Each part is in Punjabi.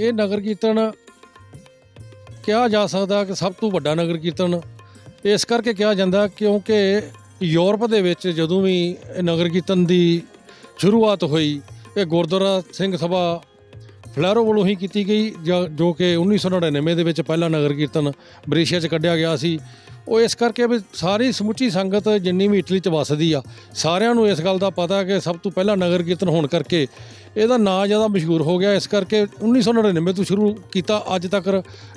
ਇਹ ਨਗਰ ਕੀਰਤਨ ਕਿਹਾ ਜਾ ਸਕਦਾ ਕਿ ਸਭ ਤੋਂ ਵੱਡਾ ਨਗਰ ਕੀਰਤਨ ਇਸ ਕਰਕੇ ਕਿਹਾ ਜਾਂਦਾ ਕਿਉਂਕਿ ਯੂਰਪ ਦੇ ਵਿੱਚ ਜਦੋਂ ਵੀ ਨਗਰ ਕੀਰਤਨ ਦੀ ਸ਼ੁਰੂਆਤ ਹੋਈ, ਇਹ ਗੁਰਦੁਆਰਾ ਸਿੰਘ ਸਭਾ ਫਲੈਰੋ ਵੱਲੋਂ ਹੀ ਕੀਤੀ ਗਈ, ਜਾਂ- ਜੋ ਕਿ 1999 ਦੇ ਵਿੱਚ ਪਹਿਲਾ ਨਗਰ ਕੀਰਤਨ ਬ੍ਰੇਸ਼ੀਆ 'ਚ ਕੱਢਿਆ ਗਿਆ ਸੀ। ਉਹ ਇਸ ਕਰਕੇ ਵੀ ਸਾਰੀ ਸਮੁੱਚੀ ਸੰਗਤ ਜਿੰਨੀ ਵੀ ਇਟਲੀ 'ਚ ਵਸਦੀ ਆ, ਸਾਰਿਆਂ ਨੂੰ ਇਸ ਗੱਲ ਦਾ ਪਤਾ ਕਿ ਸਭ ਤੋਂ ਪਹਿਲਾ ਨਗਰ ਕੀਰਤਨ ਹੋਣ ਕਰਕੇ ਇਹਦਾ ਨਾਂ ਜ਼ਿਆਦਾ ਮਸ਼ਹੂਰ ਹੋ ਗਿਆ। ਇਸ ਕਰਕੇ 1999 ਤੋਂ ਸ਼ੁਰੂ ਕੀਤਾ। ਅੱਜ ਤੱਕ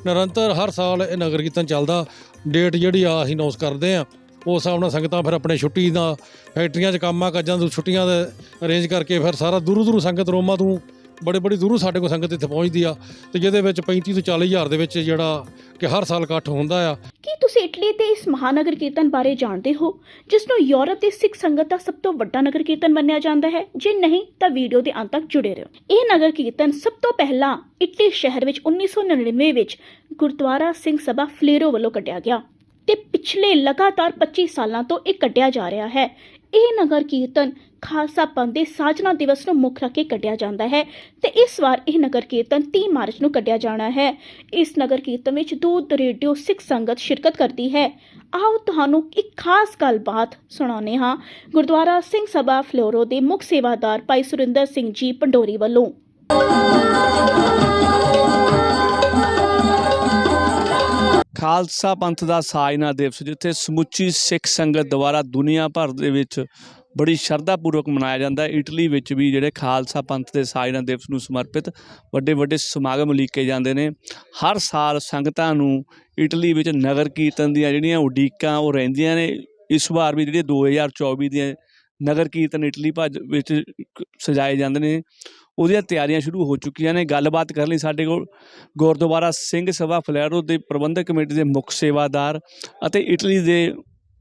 ਨਿਰੰਤਰ ਹਰ ਸਾਲ ਇਹ ਨਗਰ ਕੀਰਤਨ ਚੱਲਦਾ। ਡੇਟ ਜਿਹੜੀ ਆ, ਅਸੀਂ ਅਨਾਉਂਸ ਕਰਦੇ ਆ ਉਸ ਹਿਸਾਬ ਨਾਲ ਸੰਗਤਾਂ ਫਿਰ ਆਪਣੇ ਛੁੱਟੀ ਦਾ, ਫੈਕਟਰੀਆਂ 'ਚ ਕੰਮਾਂ ਕਾਜਾਂ ਤੋਂ ਛੁੱਟੀਆਂ ਦੇ ਅਰੇਂਜ ਕਰਕੇ ਫਿਰ ਸਾਰਾ ਦੂਰੋਂ ਦੂਰੋਂ ਸੰਗਤ ਰੋਮਾਂ ਤੋਂ ਬੜੇ ਬੜੀ ਦੂਰੋਂ ਸਾਡੇ ਕੋਲ ਸੰਗਤ ਇੱਥੇ ਪਹੁੰਚਦੀ ਆ ਤੇ ਜਿਹਦੇ ਵਿੱਚ 35 ਤੋਂ 40 ਹਜ਼ਾਰ ਦੇ ਵਿੱਚ ਜਿਹੜਾ ਕਿ ਹਰ ਸਾਲ ਇਕੱਠ ਹੁੰਦਾ ਆ। ਕੀ ਤੁਸੀਂ ਇਟਲੀ ਦੇ ਇਸ ਮਹਾਨਗਰ ਕੀਰਤਨ ਬਾਰੇ ਜਾਣਦੇ ਹੋ, ਜਿਸ ਨੂੰ ਯੂਰਪ ਦੀ ਸਿੱਖ ਸੰਗਤ ਦਾ ਸਭ ਤੋਂ ਵੱਡਾ ਨਗਰ ਕੀਰਤਨ ਮੰਨਿਆ ਜਾਂਦਾ ਹੈ? ਜੇ ਨਹੀਂ, ਤਾਂ ਵੀਡੀਓ ਦੇ ਅੰਤ ਤੱਕ ਜੁੜੇ ਰਹੋ। ਇਹ ਨਗਰ ਕੀਰਤਨ ਸਭ ਤੋਂ ਪਹਿਲਾਂ ਇਟਲੀ ਸ਼ਹਿਰ ਵਿੱਚ 1999 ਵਿੱਚ ਗੁਰਦੁਆਰਾ ਸਿੰਘ ਸਭਾ ਫਲੇਰੋ ਵੱਲੋਂ ਕੱਢਿਆ ਗਿਆ ਤੇ ਪਿਛਲੇ ਲਗਾਤਾਰ 25 ਸਾਲਾਂ ਤੋਂ ਇਹ ਕੱਢਿਆ ਜਾ ਰਿਹਾ ਹੈ। ਇਹ ਨਗਰ ਕੀਰਤਨ ਖਾਲਸਾ ਪੰਥ ਦੇ ਸਾਜਨਾ ਦਿਵਸ ਨੂੰ ਮੁੱਖ ਰੱਖ ਕੇ ਕੱਢਿਆ ਜਾਂਦਾ ਹੈ ਤੇ ਇਸ ਵਾਰ ਇਹ ਨਗਰ ਕੀਰਤਨ 30 ਮਾਰਚ ਨੂੰ ਕੱਢਿਆ ਜਾਣਾ ਹੈ। ਇਸ ਨਗਰ ਕੀਰਤਨ ਵਿੱਚ ਦੂਰ ਦਰੇਡਿਓ ਸਿੱਖ ਸੰਗਤ ਸ਼ਿਰਕਤ ਕਰਦੀ ਹੈ। ਆਓ ਤੁਹਾਨੂੰ ਇੱਕ ਖਾਸ ਗੱਲਬਾਤ ਸੁਣਾਉਂਦੇ ਹਾਂ। ਗੁਰਦੁਆਰਾ ਸਿੰਘ ਸਭਾ ਫਲੋਰੋ ਦੇ ਮੁੱਖ ਸੇਵਾਦਾਰ ਭਾਈ ਸੁਰਿੰਦਰ ਸਿੰਘ ਜੀ ਪੰਡੋਰੀ ਵੱਲੋਂ। ਖਾਲਸਾ ਪੰਥ ਦਾ ਸਾਜਨਾ ਦਿਵਸ, ਜਿੱਥੇ ਸਮੁੱਚੀ ਸਿੱਖ ਸੰਗਤ ਦੁਆਰਾ ਦੁਨੀਆ ਭਰ ਦੇ ਵਿੱਚ ਬੜੀ ਸ਼ਰਧਾ ਪੂਰਵਕ ਮਨਾਇਆ ਜਾਂਦਾ ਹੈ। ਇਟਲੀ ਵਿੱਚ ਵੀ ਜਿਹੜੇ ਖਾਲਸਾ ਪੰਥ ਦੇ ਸਾਜਨਾ ਦਿਵਸ ਨੂੰ ਸਮਰਪਿਤ ਵੱਡੇ ਵੱਡੇ ਸਮਾਗਮ ਲੀਕੇ ਜਾਂਦੇ ਨੇ। ਹਰ ਸਾਲ ਸੰਗਤਾਂ ਨੂੰ ਇਟਲੀ ਵਿੱਚ ਨਗਰ ਕੀਰਤਨ ਦੀਆਂ ਜਿਹੜੀਆਂ ਉਡੀਕਾਂ ਉਹ ਰਹਿੰਦੀਆਂ ਨੇ। ਇਸ ਵਾਰ ਵੀ ਜਿਹੜੇ 2024 ਦੀਆਂ ਨਗਰ ਕੀਰਤਨ ਇਟਲੀ ਭੱਜ ਵਿੱਚ ਸਜਾਏ ਜਾਂਦੇ ਨੇ। ਉਹਦੀਆਂ ਤਿਆਰੀਆਂ ਸ਼ੁਰੂ ਹੋ ਚੁੱਕੀਆਂ ਨੇ। ਗੱਲਬਾਤ ਕਰਨ ਲਈ ਸਾਡੇ ਕੋਲ ਗੁਰਦੁਆਰਾ ਸਿੰਘ ਸਭਾ ਫਲੈਰੋ ਦੇ ਪ੍ਰਬੰਧਕ ਕਮੇਟੀ ਦੇ ਮੁੱਖ ਸੇਵਾਦਾਰ ਅਤੇ ਇਟਲੀ ਦੇ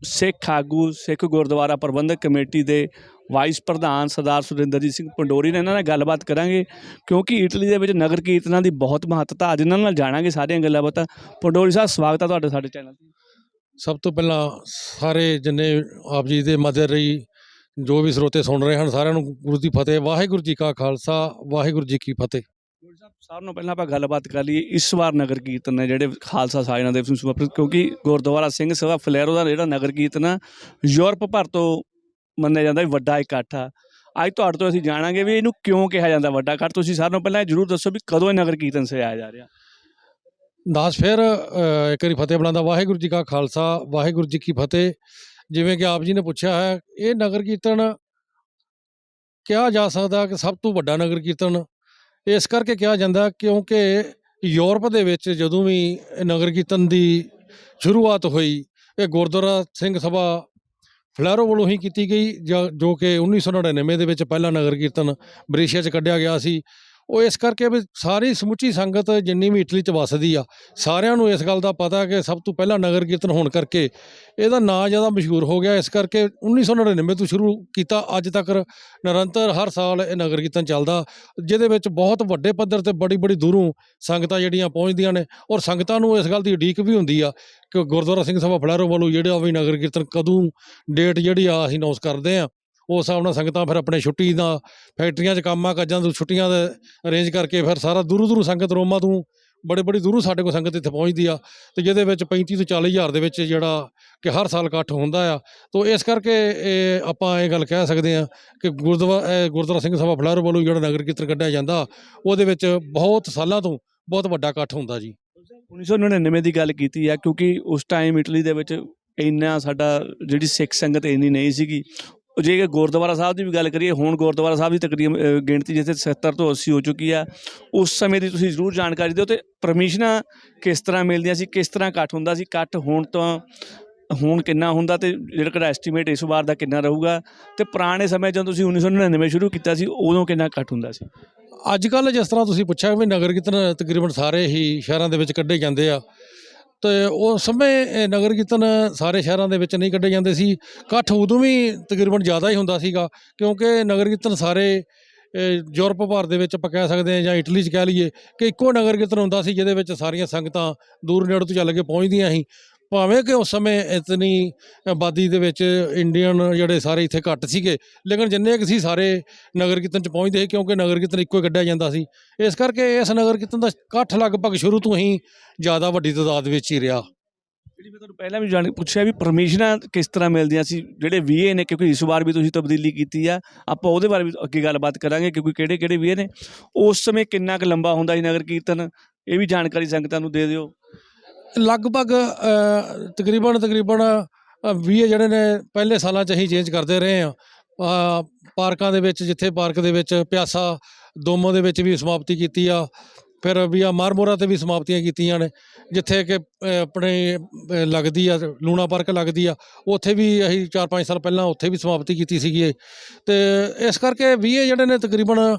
ਸਿੱਖ ਆਗੂ, ਸਿੱਖ ਗੁਰਦੁਆਰਾ ਪ੍ਰਬੰਧਕ ਕਮੇਟੀ ਦੇ ਵਾਈਸ ਪ੍ਰਧਾਨ ਸਰਦਾਰ ਸੁਰਿੰਦਰਜੀਤ ਸਿੰਘ ਪੰਡੋਰੀ ਨੇ ਇਹਨਾਂ ਨਾਲ ਗੱਲਬਾਤ ਕਰਾਂਗੇ। ਕਿਉਂਕਿ ਇਟਲੀ ਦੇ ਵਿੱਚ ਨਗਰ ਕੀਰਤਨਾਂ ਦੀ ਬਹੁਤ ਮਹੱਤਤਾ ਅੱਜ ਇਹਨਾਂ ਨਾਲ ਜਾਣਾਂਗੇ ਸਾਰੀਆਂ ਗੱਲਾਂ ਬਾਤਾਂ। ਪੰਡੋਰੀ ਸਾਹਿਬ, ਸਵਾਗਤ ਹੈ ਤੁਹਾਡਾ ਸਾਡੇ ਚੈਨਲ ਤੇ। ਸਭ ਤੋਂ ਪਹਿਲਾਂ ਸਾਰੇ ਜਿੰਨੇ ਆਪ ਜੀ ਦੇ ਮਦਰ ਰਹੀ ਜੋ ਵੀ ਸਰੋਤੇ ਸੁਣ ਰਹੇ ਹਨ ਸਾਰਿਆਂ ਨੂੰ ਗੁਰੂ ਦੀ ਫਤਿਹ ਵਾਹਿਗੁਰੂ ਜੀ ਕਾ ਖਾਲਸਾ ਵਾਹਿਗੁਰੂ ਜੀ ਕੀ ਫਤਿਹ। ਗੁਰੂ ਸਾਹਿਬ ਸਾਰਿਆਂ ਨੂੰ ਪਹਿਲਾਂ ਆਪਾਂ ਗੱਲਬਾਤ ਕਰ ਲਈਏ ਇਸ ਵਾਰ ਨਗਰ ਕੀਰਤਨ ਨੇ ਜਿਹੜੇ ਖਾਲਸਾ ਨੂੰ ਸਮਰਪਿਤ ਕਿਉਂਕਿ ਗੁਰਦੁਆਰਾ ਸਿੰਘ ਸਭਾ ਫਲੈਰੋ ਦਾ ਜਿਹੜਾ ਨਗਰ ਕੀਰਤਨ ਯੂਰਪ ਭਰ ਤੋਂ ਮੰਨਿਆ ਜਾਂਦਾ ਵੱਡਾ ਇਕੱਠ ਆ। ਅੱਜ ਤੁਹਾਡੇ ਤੋਂ ਅਸੀਂ ਜਾਣਾਂਗੇ ਵੀ ਇਹਨੂੰ ਕਿਉਂ ਕਿਹਾ ਜਾਂਦਾ ਵੱਡਾ ਇਕੱਠ। ਤੁਸੀਂ ਸਾਰਿਆਂ ਨੂੰ ਪਹਿਲਾਂ ਇਹ ਜ਼ਰੂਰ ਦੱਸੋ ਵੀ ਕਦੋਂ ਇਹ ਨਗਰ ਕੀਰਤਨ ਸਜਾਇਆ ਜਾ ਰਿਹਾ। ਦਾਸ ਫਿਰ ਇੱਕ ਵਾਰੀ ਫਤਿਹ ਬੁਲਾਉਂਦਾ ਵਾਹਿਗੁਰੂ ਜੀ ਕਾ ਖਾਲਸਾ ਵਾਹਿਗੁਰੂ ਜੀ ਕੀ ਫਤਿਹ। ਜਿਵੇਂ ਕਿ ਆਪ ਜੀ ਨੇ ਪੁੱਛਿਆ ਹੈ, ਇਹ ਨਗਰ ਕੀਰਤਨ ਕਿਹਾ ਜਾ ਸਕਦਾ ਕਿ ਸਭ ਤੋਂ ਵੱਡਾ ਨਗਰ ਕੀਰਤਨ? ਇਸ ਕਰਕੇ ਕਿਹਾ ਜਾਂਦਾ ਕਿਉਂਕਿ ਯੂਰਪ ਦੇ ਵਿੱਚ ਜਦੋਂ ਵੀ ਨਗਰ ਕੀਰਤਨ ਦੀ ਸ਼ੁਰੂਆਤ ਹੋਈ, ਇਹ ਗੁਰਦੁਆਰਾ ਸਿੰਘ ਸਭਾ ਫਲੈਰੋ ਵੱਲੋਂ ਹੀ ਕੀਤੀ ਗਈ, ਜਾਂ- ਜੋ ਕਿ 1999 ਦੇ ਵਿੱਚ ਪਹਿਲਾ ਨਗਰ ਕੀਰਤਨ ਬ੍ਰੇਸ਼ੀਆ 'ਚ ਕੱਢਿਆ ਗਿਆ ਸੀ। ਉਹ ਇਸ ਕਰਕੇ ਵੀ ਸਾਰੀ ਸਮੁੱਚੀ ਸੰਗਤ ਜਿੰਨੀ ਵੀ ਇਟਲੀ 'ਚ ਵੱਸਦੀ ਆ, ਸਾਰਿਆਂ ਨੂੰ ਇਸ ਗੱਲ ਦਾ ਪਤਾ ਕਿ ਸਭ ਤੋਂ ਪਹਿਲਾਂ ਨਗਰ ਕੀਰਤਨ ਹੋਣ ਕਰਕੇ ਇਹਦਾ ਨਾਂ ਜ਼ਿਆਦਾ ਮਸ਼ਹੂਰ ਹੋ ਗਿਆ। ਇਸ ਕਰਕੇ 1999 ਤੋਂ ਸ਼ੁਰੂ ਕੀਤਾ, ਅੱਜ ਤੱਕ ਨਿਰੰਤਰ ਹਰ ਸਾਲ ਇਹ ਨਗਰ ਕੀਰਤਨ ਚੱਲਦਾ, ਜਿਹਦੇ ਵਿੱਚ ਬਹੁਤ ਵੱਡੇ ਪੱਧਰ ਤੇ ਬੜੀ ਬੜੀ ਦੂਰੋਂ ਸੰਗਤਾਂ ਜਿਹੜੀਆਂ ਪਹੁੰਚਦੀਆਂ ਨੇ ਔਰ ਸੰਗਤਾਂ ਨੂੰ ਇਸ ਗੱਲ ਦੀ ਉਡੀਕ ਵੀ ਹੁੰਦੀ ਆ ਕਿ ਗੁਰਦੁਆਰਾ ਸਿੰਘ ਸਭਾ ਫਲੈਰੋ ਵੱਲੋਂ ਜਿਹੜਾ ਵੀ ਨਗਰ ਕੀਰਤਨ ਕਦੋਂ ਡੇਟ ਜਿਹੜੀ ਆ ਅਸੀਂ ਅਨਾਉਂਸ ਕਰਦੇ ਆ। ਉਸ ਹਿਸਾਬ ਨਾਲ ਸੰਗਤਾਂ ਫਿਰ ਆਪਣੇ ਛੁੱਟੀ ਦਾ ਫੈਕਟਰੀਆਂ 'ਚ ਕੰਮਾਂ ਕਾਜਾਂ ਤੋਂ ਛੁੱਟੀਆਂ ਦਾ ਅਰੇਂਜ ਕਰਕੇ ਫਿਰ ਸਾਰਾ ਦੂਰੋਂ ਦੂਰੋਂ ਸੰਗਤ ਰੋਮਾਂ ਤੋਂ ਬੜੇ, ਬੜੀ ਦੂਰੋਂ ਸਾਡੇ ਕੋਲ ਸੰਗਤ ਇੱਥੇ ਪਹੁੰਚਦੀ ਆ ਤੇ ਜਿਹਦੇ ਵਿੱਚ 35 ਤੋਂ 40 ਹਜ਼ਾਰ ਦੇ ਵਿੱਚ ਜਿਹੜਾ ਕਿ ਹਰ ਸਾਲ ਇਕੱਠ ਹੁੰਦਾ ਆ। ਤੋਂ ਇਸ ਕਰਕੇ ਇਹ ਆਪਾਂ ਇਹ ਗੱਲ ਕਹਿ ਸਕਦੇ ਆ ਕਿ ਗੁਰਦੁਆਰਾ ਗੁਰਦੁਆਰਾ ਸਿੰਘ ਸਭਾ ਫਲੈਰੋ ਵੱਲੋਂ ਜਿਹੜਾ ਨਗਰ ਕੀਰਤਨ ਕੱਢਿਆ ਜਾਂਦਾ, ਉਹਦੇ ਵਿੱਚ ਬਹੁਤ ਸਾਲਾਂ ਤੋਂ ਬਹੁਤ ਵੱਡਾ ਇਕੱਠ ਹੁੰਦਾ ਜੀ। 1999 ਦੀ ਗੱਲ ਕੀਤੀ ਆ, ਕਿਉਂਕਿ ਉਸ ਟਾਈਮ ਇਟਲੀ ਦੇ ਵਿੱਚ ਇੰਨਾ ਸਾਡਾ ਜਿਹੜੀ ਸਿੱਖ ਸੰਗਤ ਇੰਨੀ ਨਹੀਂ ਸੀਗੀ ਜੇ ਗੁਰਦੁਆਰਾ ਸਾਹਿਬ ਦੀ ਵੀ ਗੱਲ ਕਰੀਏ, ਹੁਣ ਗੁਰਦੁਆਰਾ ਸਾਹਿਬ ਦੀ ਤਕਰੀਬਨ ਗਿਣਤੀ ਜਿੱਥੇ 70 ਤੋਂ 80 ਹੋ ਚੁੱਕੀ ਆ, ਉਸ ਸਮੇਂ ਦੀ ਤੁਸੀਂ ਜ਼ਰੂਰ ਜਾਣਕਾਰੀ ਦਿਓ ਤੇ ਪਰਮਿਸ਼ਨਾਂ ਕਿਸ ਤਰ੍ਹਾਂ ਮਿਲਦੀਆਂ ਸੀ, ਕਿਸ ਤਰ੍ਹਾਂ ਇਕੱਠ ਹੁੰਦਾ ਸੀ ਇਕੱਠ ਹੋਣ ਤੋਂ ਹੁਣ ਕਿੰਨਾ ਹੁੰਦਾ ਤੇ ਜਿਹੜਾ ਕਿਹੜਾ ਐਸਟੀਮੇਟ ਇਸ ਵਾਰ ਦਾ ਕਿੰਨਾ ਰਹੂਗਾ ਤੇ ਪੁਰਾਣੇ ਸਮੇਂ ਜਦੋਂ ਤੁਸੀਂ 1999 ਸ਼ੁਰੂ ਕੀਤਾ ਸੀ, ਉਦੋਂ ਕਿੰਨਾ ਇਕੱਠ ਹੁੰਦਾ ਸੀ? ਅੱਜ ਕੱਲ ਜਿਸ ਤਰ੍ਹਾਂ ਤੁਸੀਂ ਪੁੱਛਿਆ ਵੀ ਨਗਰ ਕੀਰਤਨ ਤਕਰੀਬਨ ਸਾਰੇ ਹੀ ਸ਼ਹਿਰਾਂ ਦੇ ਵਿੱਚ ਕੱਢੇ ਜਾਂਦੇ ਆ ਤੇ ਉਸ ਸਮੇਂ, ਇਹ ਨਗਰ ਕੀਰਤਨ ਸਾਰੇ ਸ਼ਹਿਰਾਂ ਦੇ ਵਿੱਚ ਨਹੀਂ ਕੱਢੇ ਜਾਂਦੇ ਸੀ। ਇਕੱਠ ਉਦੋਂ ਵੀ ਤਕਰੀਬਨ ਜ਼ਿਆਦਾ ਹੀ ਹੁੰਦਾ ਸੀਗਾ, ਕਿਉਂਕਿ ਨਗਰ ਕੀਰਤਨ ਸਾਰੇ ਯੂਰਪ ਭਾਰਤ ਦੇ ਵਿੱਚ ਆਪਾਂ ਕਹਿ ਸਕਦੇ ਹਾਂ ਜਾਂ ਇਟਲੀ 'ਚ ਕਹਿ ਲਈਏ ਕਿ ਇੱਕੋ ਨਗਰ ਕੀਰਤਨ ਹੁੰਦਾ ਸੀ, ਜਿਹਦੇ ਵਿੱਚ ਸਾਰੀਆਂ ਸੰਗਤਾਂ ਦੂਰ ਨੇੜੇ ਤੋਂ ਚੱਲ ਕੇ ਪਹੁੰਚਦੀਆਂ ਸੀ। ਭਾਵੇਂ ਕਿ ਉਸ ਸਮੇਂ ਇਤਨੀ ਆਬਾਦੀ ਦੇ ਵਿੱਚ ਇੰਡੀਅਨ ਜਿਹੜੇ ਸਾਰੇ ਇੱਥੇ ਘੱਟ ਸੀਗੇ, ਲੇਕਿਨ ਜਿੰਨੇ ਕੁ ਸੀ ਸਾਰੇ ਨਗਰ ਕੀਰਤਨ ਚ ਪਹੁੰਚਦੇ ਸੀ, ਕਿਉਂਕਿ ਨਗਰ ਕੀਰਤਨ ਇੱਕੋ ਹੀ ਕੱਢਿਆ ਜਾਂਦਾ ਸੀ। ਇਸ ਕਰਕੇ ਇਸ ਨਗਰ ਕੀਰਤਨ ਦਾ ਇਕੱਠ ਲਗਭਗ ਸ਼ੁਰੂ ਤੋਂ ਹੀ ਜ਼ਿਆਦਾ ਵੱਡੀ ਤਾਦਾਦ ਵਿੱਚ ਹੀ ਰਿਹਾ। ਜਿਹੜੀ ਮੈਂ ਤੁਹਾਨੂੰ ਪਹਿਲਾਂ ਵੀ ਜਾਣ ਪੁੱਛਿਆ ਵੀ ਪਰਮਿਸ਼ਨਾਂ ਕਿਸ ਤਰ੍ਹਾਂ ਮਿਲਦੀਆਂ ਸੀ, ਜਿਹੜੇ ਵੀਏ ਨੇ, ਕਿਉਂਕਿ ਇਸ ਵਾਰ ਵੀ ਤੁਸੀਂ ਤਬਦੀਲੀ ਕੀਤੀ ਆ, ਆਪਾਂ ਉਹਦੇ ਬਾਰੇ ਵੀ ਅੱਗੇ ਗੱਲਬਾਤ ਕਰਾਂਗੇ, ਕਿਉਂਕਿ ਕਿਹੜੇ ਕਿਹੜੇ ਵੀਏ ਨੇ। ਉਸ ਸਮੇਂ ਕਿੰਨਾ ਕੁ ਲੰਬਾ ਹੁੰਦਾ ਸੀ ਨਗਰ ਕੀਰਤਨ, ਇਹ ਵੀ ਜਾਣਕਾਰੀ ਸੰਗਤਾਂ ਨੂੰ ਦੇ ਦਿਓ। ਲਗਭਗ ਤਕਰੀਬਨ ਤਕਰੀਬਨ 20 ਜਿਹੜੇ ਨੇ ਪਹਿਲੇ ਸਾਲਾਂ 'ਚ ਅਸੀਂ ਚੇਂਜ ਕਰਦੇ ਰਹੇ ਆ ਪਾਰਕਾਂ ਦੇ ਵਿੱਚ, ਜਿੱਥੇ ਪਾਰਕ ਦੇ ਵਿੱਚ ਪਿਆਸਾ ਦੋਮੋ ਦੇ ਵਿੱਚ ਵੀ ਸਮਾਪਤੀ ਕੀਤੀ ਆ। ਫਿਰ ਵੀ ਆ ਮਾਰਮੋਰਾ ਤੇ ਵੀ ਸਮਾਪਤੀਆਂ ਕੀਤੀਆਂ ਨੇ, ਜਿੱਥੇ ਕਿ ਆਪਣੇ ਲੱਗਦੀ ਆ, ਲੂਣਾ ਪਾਰਕ ਲੱਗਦੀ ਆ, ਉੱਥੇ ਵੀ ਅਸੀਂ 4-5 ਸਾਲ ਪਹਿਲਾਂ ਉੱਥੇ ਵੀ ਸਮਾਪਤੀ ਕੀਤੀ ਸੀਗੀ ਤੇ ਇਸ ਕਰਕੇ ਵੀ ਜਿਹੜੇ ਨੇ ਤਕਰੀਬਨ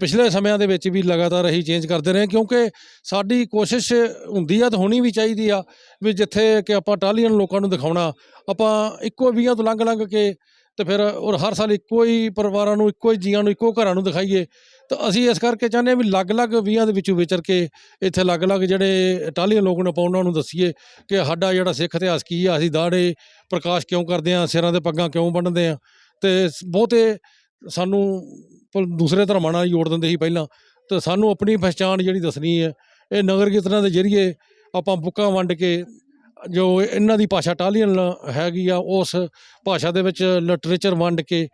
ਪਿਛਲੇ ਸਮਿਆਂ ਦੇ ਵਿੱਚ ਵੀ ਲਗਾਤਾਰ ਅਸੀਂ ਚੇਂਜ ਕਰਦੇ ਰਹੇ, ਕਿਉਂਕਿ ਸਾਡੀ ਕੋਸ਼ਿਸ਼ ਹੁੰਦੀ ਆ ਤੇ ਹੋਣੀ ਵੀ ਚਾਹੀਦੀ ਆ, ਵੀ ਜਿੱਥੇ ਕਿ ਆਪਾਂ ਟਾਲੀਅਨ ਲੋਕਾਂ ਨੂੰ ਦਿਖਾਉਣਾ, ਆਪਾਂ ਇੱਕੋ ਵੀਆਂ ਤੋਂ ਲੰਘ ਲੰਘ ਕੇ ਤੇ ਫਿਰ ਔਰ ਹਰ ਸਾਲ ਇੱਕੋ ਹੀ ਪਰਿਵਾਰਾਂ ਨੂੰ, ਇੱਕੋ ਹੀ ਜੀਆਂ ਨੂੰ, ਇੱਕੋ ਘਰਾਂ ਨੂੰ ਦਿਖਾਈਏ, ਤਾਂ ਅਸੀਂ ਇਸ ਕਰਕੇ ਚਾਹੁੰਦੇ ਹਾਂ ਵੀ ਅਲੱਗ-ਅਲੱਗ ਵੀਆਂ ਦੇ ਵਿੱਚੋਂ ਵਿਚਰ ਕੇ ਇੱਥੇ ਅਲੱਗ-ਅਲੱਗ ਜਿਹੜੇ ਟਾਲੀਅਨ ਲੋਕ ਨੇ ਆਪਾਂ ਉਹਨਾਂ ਨੂੰ ਦੱਸੀਏ ਕਿ ਸਾਡਾ ਜਿਹੜਾ ਸਿੱਖ ਇਤਿਹਾਸ ਕੀ ਆ, ਅਸੀਂ ਦਾੜੇ ਪ੍ਰਕਾਸ਼ ਕਿਉਂ ਕਰਦੇ ਆ ਸਿਰਾਂ ਦੇ ਪੱਗਾਂ ਕਿਉਂ ਬੰਨ੍ਹਦੇ ਆ ਤੇ ਬਹੁਤੇ ਸਾਨੂੰ ਦੂਸਰੇ ਧਰਮਾਂ ਨਾਲ ਜੋੜ ਦਿੰਦੇ ਸੀ ਪਹਿਲਾਂ, ਤੇ ਸਾਨੂੰ ਆਪਣੀ ਪਛਾਣ ਜਿਹੜੀ ਦੱਸਣੀ ਹੈ, ਇਹ ਨਗਰ ਕੀਰਤਨਾਂ ਦੇ ਜ਼ਰੀਏ ਆਪਾਂ ਬੁੱਕਾਂ ਵੰਡ ਕੇ ਜੋ ਇਹਨਾਂ ਦੀ ਭਾਸ਼ਾ ਟਾਲੀਅਨ ਹੈਗੀ ਆ ਉਸ ਭਾਸ਼ਾ ਦੇ ਵਿੱਚ ਲਿਟਰੇਚਰ ਵੰਡ ਕੇ